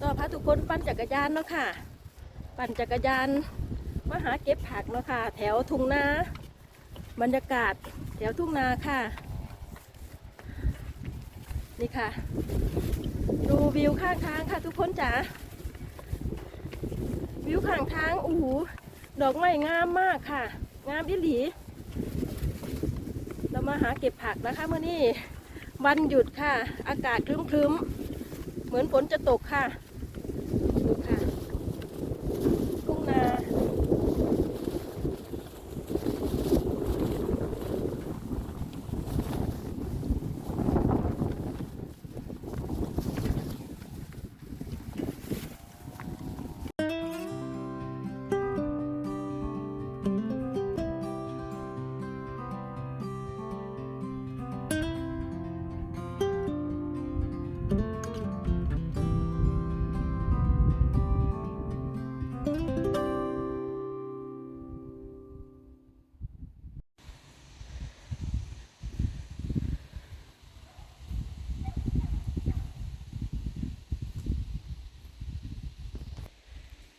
ต่อพาทุกคนปั่นจักรยานเนาะค่ะ ปั่นจักรยานมาหาเก็บผักเนาะค่ะ แถวทุ่งนาบรรยากาศแถวทุ่งนาค่ะ นี่ค่ะ ดูวิวข้างทางค่ะทุกคนจ๋าวิวข้างทางโอ้โหดอกไม้งามมากค่ะ งามอิหลี เรามาหาเก็บผักนะคะเมื่อนี้วันหยุดค่ะ อากาศครึ้มๆ เหมือนฝนจะตกค่ะ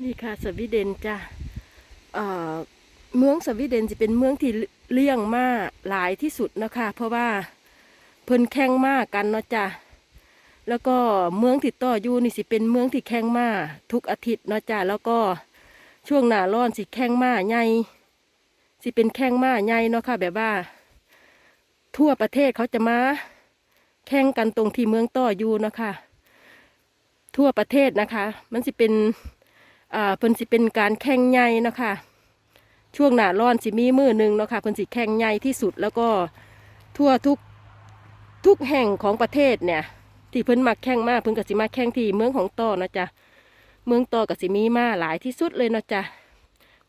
นี่ค่ะสวีเดนจ้ะเเมืองสวีเดนจะเป็นเมืองที่เลี้ยงม้าหลายที่สุดนะคะเพราะว่าเพิ่นแข่งมากกันเนาะจ้ะแล้วก็เมืองที่ต่ออยู่นี่สิเป็นเมืองที่แข่งม้าทุกอาทิตย์เนาะจ้ะแล้วก็ช่วงหน้าร้อนสิแข่งมาใหญ่สิเป็นแข่งมาใหญ่เนาะค่ะแบบว่า ทั่วประเทศเขาจะมา แข่งกันตรงที่เมืองต่ออยู่เนาะค่ะทั่วประเทศนะคะ มันสิเป็น อ่าเพิ่นสิเป็นการแข่งใหญ่เนาะคะช่วงหน้าร้อนสิมีมือหนึ่งเนาะค่ะเพิ่นสิแข่งใหญ่ที่สุดแล้วก็ทั่วทุกทุกแห่งของประเทศเนี่ยที่เพิ่นมาแข่งมาเพิ่นก็สิมาแข่งที่เมืองของต่อนะจ๊ะเมืองต่อก็สิมีมาหลายที่สุดเลยเนาะจ๊ะ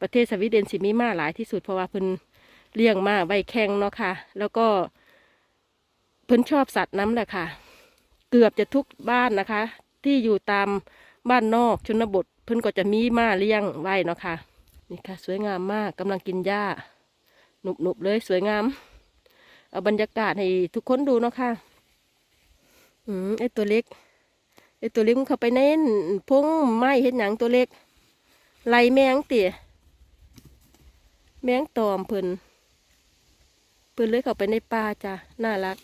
ประเทศสวีเดนสิมีมาหลายที่สุดเพราะว่าเพิ่นเลี้ยงมาไว้แข่งเนาะค่ะ แล้วก็เพิ่นชอบสัตว์น้ำแหละค่ะ เกือบจะทุกบ้านนะคะ ที่อยู่ตามบ้านนอกชนบท เพิ่นก็จะมีมาเลี้ยงไว้เนาะค่ะ นี่ค่ะ สวยงามมากกำลังกินหญ้าหนุบๆเลยสวยงาม เอาบรรยากาศให้ทุกคนดูเนาะค่ะ อืมไอตัวเล็ก ไอตัวเล็กมันเข้าไปในพงไม้เห็ดหยังตัวเล็กไล่แมงเตี๋ยแมงตอมเพิ่นเพิ่นเลยเข้าไปในป่าจ้ะน่ารัก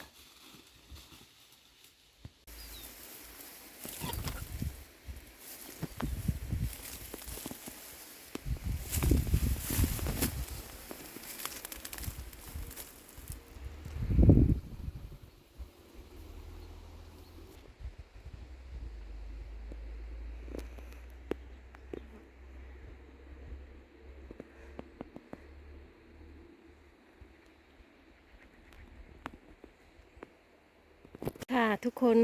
ค่ะทุกคน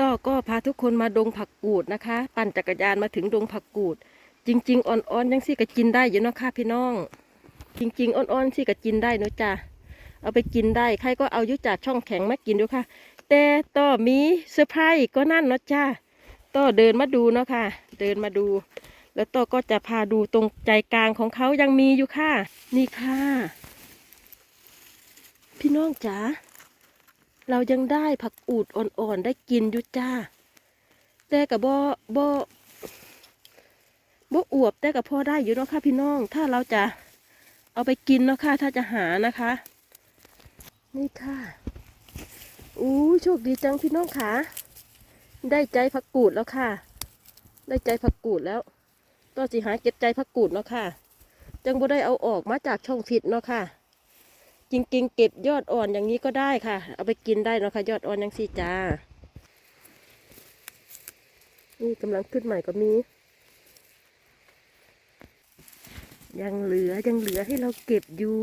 ต่อก็พาทุกคนมาดงผักกูดนะคะ ปั่นจักรยานมาถึงดงผักกูด จริง ๆ อ่อนๆยังสิก็กินได้อยู่เนาะค่ะพี่น้อง จริง ๆ อ่อนๆสิก็กินได้เนาะจ้ะเอาไปกินได้ใครก็เอายุจากช่องแข็งมากินดูค่ะ แต่ต่อมีเซอร์ไพรส์ก็นั่นเนาะจ้าต่อเดินมาดูเนาะค่ะ เดินมาดู แล้วต่อก็จะพาดูตรงใจกลางของเขายังมีอยู่ค่ะ นี่ค่ะ พี่น้องจ๋า เรายังได้ผักอูดอ่อนๆได้กินอยู่จ้า แต่กับบ่บ่บ่อวบแต่กับพ่อได้อยู่เนาะค่ะพี่น้อง ถ้าเราจะเอาไปกินเนาะค่ะถ้าจะหานะคะ นี่ค่ะอู้โชคดีจังพี่น้องค่ะได้ใจผักกูดแล้วค่ะ ได้ใจผักกูดแล้วต่อสิหาเก็บใจผักกูดเนาะค่ะ จังบ่ได้เอาออกมาจากช่องฟิตเนาะค่ะ จริงๆ เก็บยอดอ่อนอย่างนี้ก็ได้ค่ะ เอาไปกินได้เนาะค่ะยอดอ่อนยังสี่จ้า นี่กำลังขึ้นใหม่ก็มี ยังเหลือยังเหลือให้เราเก็บอยู่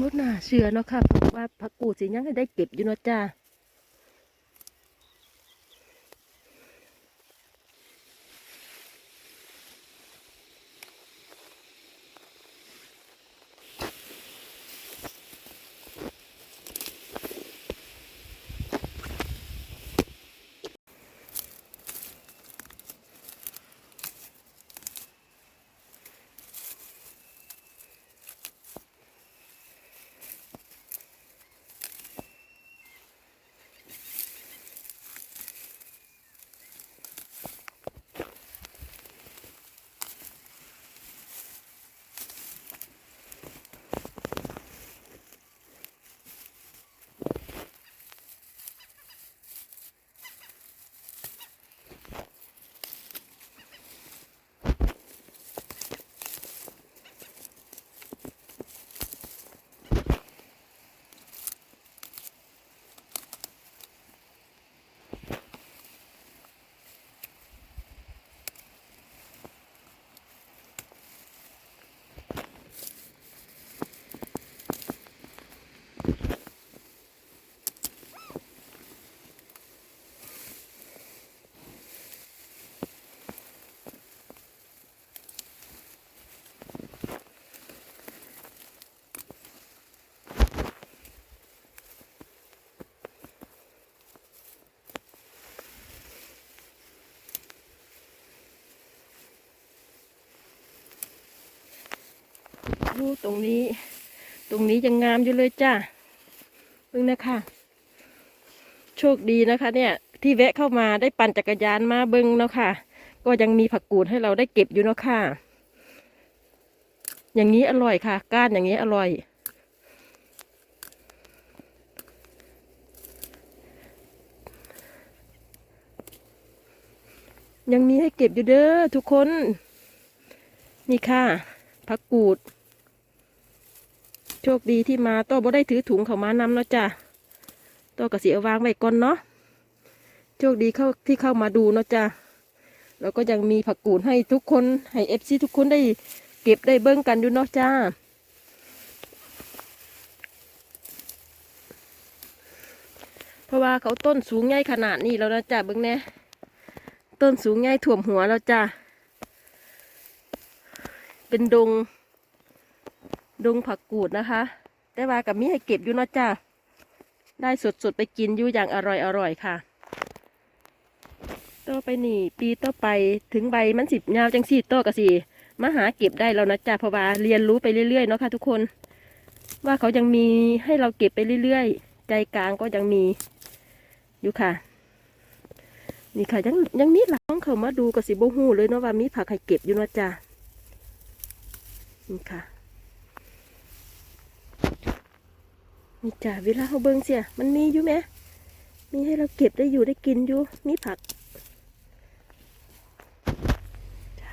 มดหนาเชื่อเนาะค่ะเพราะว่าผักกูดสิยังให้ได้เก็บอยู่เนาะจ้า ตรงนี้ ตรงนี้ยังงามอยู่เลยจ้าเบิ่งนะคะ โชคดีนะคะ เนี่ย ที่แวะเข้ามาได้ปั่นจักรยานมาเบิ่งเนาะค่ะ ก็ยังมีผักกูดให้เราได้เก็บอยู่เนาะค่ะ อย่างนี้อร่อยค่ะ ก้านอย่างนี้อร่อยยังมีให้เก็บอยู่เด้อทุกคน นี่ค่ะผักกูด โชคดีที่มาต้อบ่ได้ถือถุงเขามานำเนาะจ้ะต้อกระสีเอาวางไว้ก่อนเนาะโชคดีเข้าที่เข้ามาดูเนาะจ้ะแล้วก็ยังมีผักกูดให้ทุกคนให้เอฟซีทุกคนได้เก็บได้เบิ้งกันอยู่เนาะจ้าเพราะว่าเขาต้นสูงใหญ่ขนาดนี้แล้วนะจ้ะเบิ้งแน่ต้นสูงใหญ่ถ่วมหัวแล้วจ้ะเป็นดง ดงผักกูดนะคะ แต่ว่ากับมีให้เก็บอยู่นะจ้าได้สดๆไปกินอยู่อย่างอร่อยๆค่ะต่อไปนี่ ปีต่อไปถึงใบมันสิบยาวจังสี่ต่อกับสี่มาหาเก็บได้แล้วนะจ้าเพราะว่าเรียนรู้ไปเรื่อยๆเนาะค่ะทุกคน ว่าเขายังมีให้เราเก็บไปเรื่อยๆ ใจกลางก็ยังมีอยู่ค่ะ นี่ค่ะยังยังมีหลังเขามาดูกับสิบหูเลยเนาะว่ามีผักให้เก็บอยู่นะจ้านี่ค่ะ นี่จ้ะเวลาเขาเบิ้งเสียมันมีอยู่ไหมมีให้เราเก็บได้อยู่ได้กินอยู่มีผักจ้า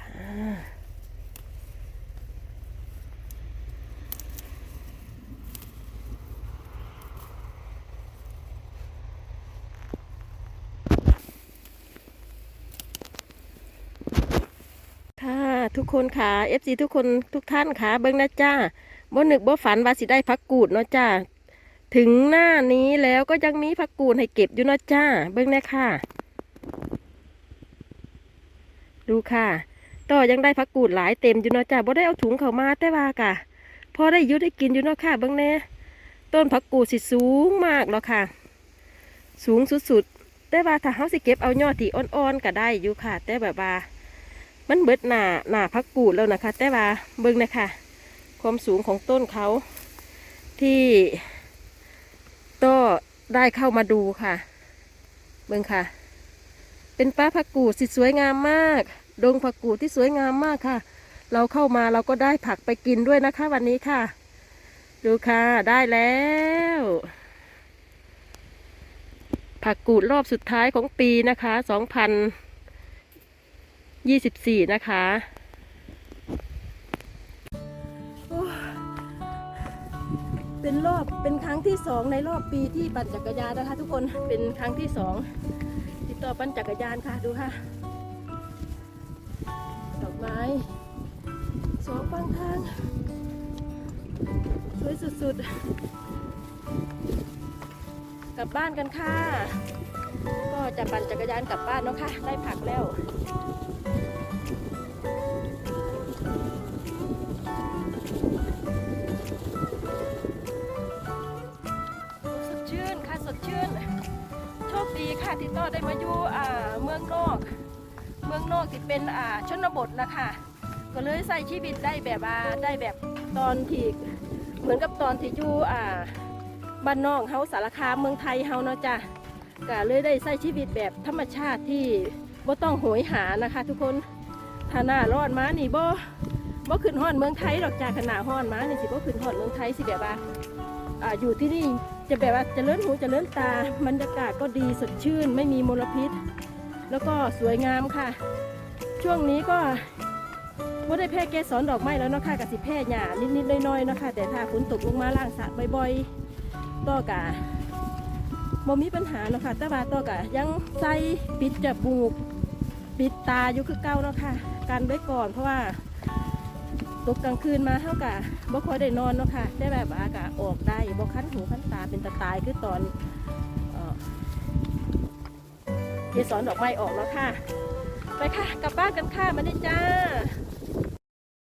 ค่ะทุกคนค่ะ FC ทุกคนทุกท่านค่ะ เบิ้งนะจ้า บ่นึกบ่ฝันว่าสิได้พักกูดเนาะจ้าถึงหน้านี้แล้วก็ยังมีผักกูดให้เก็บอยู่เนาะจ้า เบิ้งแน่ค่ะ ดูค่ะต่อยังได้ผักกูดหลายเต็มอยู่เนาะจ้าบ่ได้เอาถุงเข้ามาแต่ว่ากะพอได้ยุดได้กินอยู่เนาะค่ะ เบิ้งแน่ต้นผักกูดสิสูงมากแล้วค่ะ สูงสุดๆแต่ว่าถ้าเฮาสิเก็บเอายอดที่อ่อนๆก็ได้อยู่ค่ะ แต่แบบว่ามันเบิดหน้าหน้าผักกูดแล้วนะคะ แต่ว่าเบิ้งนะคะ ความสูงของต้นเขาที่ก็ได้เข้ามาดูค่ะ เบิ่งค่ะ เป็นป้าผักกูดสิสวยงามมาก ดงผักกูดที่สวยงามมากค่ะ เราเข้ามาเราก็ได้ผักไปกินด้วยนะคะ วันนี้ค่ะ ดูค่ะได้แล้ว ผักกูดรอบสุดท้ายของปีนะคะ สองพันยี่สิบสี่นะคะ เป็นรอบเป็นครั้งที่สองในรอบปีที่ปั่นจักรยานนะคะ ทุกคนเป็นครั้งที่สองติดต่อปั่นจักรยานค่ะดูค่ะ ดอกไม้สองฝั่งทางสวยสุดๆ กลับบ้านกันค่ะ ก็จะปั่นจักรยานกลับบ้านเนาะค่ะ ได้ผักแล้ว ดีค่ะที่ต้อได้มาอยู่อ่าเมืองนอก เมืองนอกที่เป็นอ่าชนบทนะคะก็เลยใส่ชีวิตได้แบบว่าได้แบบตอนที่เหมือนกับตอนที่อยู่อ่าบ้านนอกเฮาสารคามเมืองไทยเฮาเนาะจ้ะก็เลยได้ใส่ชีวิตแบบธรรมชาติที่บ่ต้องโหยหานะคะ ทุกคนถ้าหน้าร้อนมานี่บ่บ่ขึ้นฮอนเมืองไทยหรอกจ้ะขนาดฮอนมานี่สิบ่ขึ้นฮอนเมืองไทยสิแบบว่าอ่าอยู่ที่นี่ จะแบบว่าจะเลื่อนหูจะเลื่อนตาบรรยากาศก็ดีสดชื่น ไม่มีมลพิษ แล้วก็สวยงามค่ะ ช่วงนี้ก็ไม่ได้แพร่เกสรดอกไม้แล้วเนาะค่ะกับสิแพร่หญ้านิดๆน้อยๆเนาะค่ะแต่ถ้าฝนตกลงมาล่างสระบ่อยๆก็กะบ่มีปัญหาเนาะค่ะแต่ว่าต่อกะยังใส่ปิดจมูกปิดตาอยู่คือเก่าเนาะค่ะกันไว้ก่อนเพราะว่า ตกกลางคืนมาเท่ากับบ่ค่อยได้นอนเนาะค่ะได้แบบอากาศออกได้บ่คันหูคันตาเป็นตะตายคือตอนเออเกสรดอกไม้ออกแล้วค่ะ ไปค่ะ กลับบ้านกันค่ะมาได้จ้า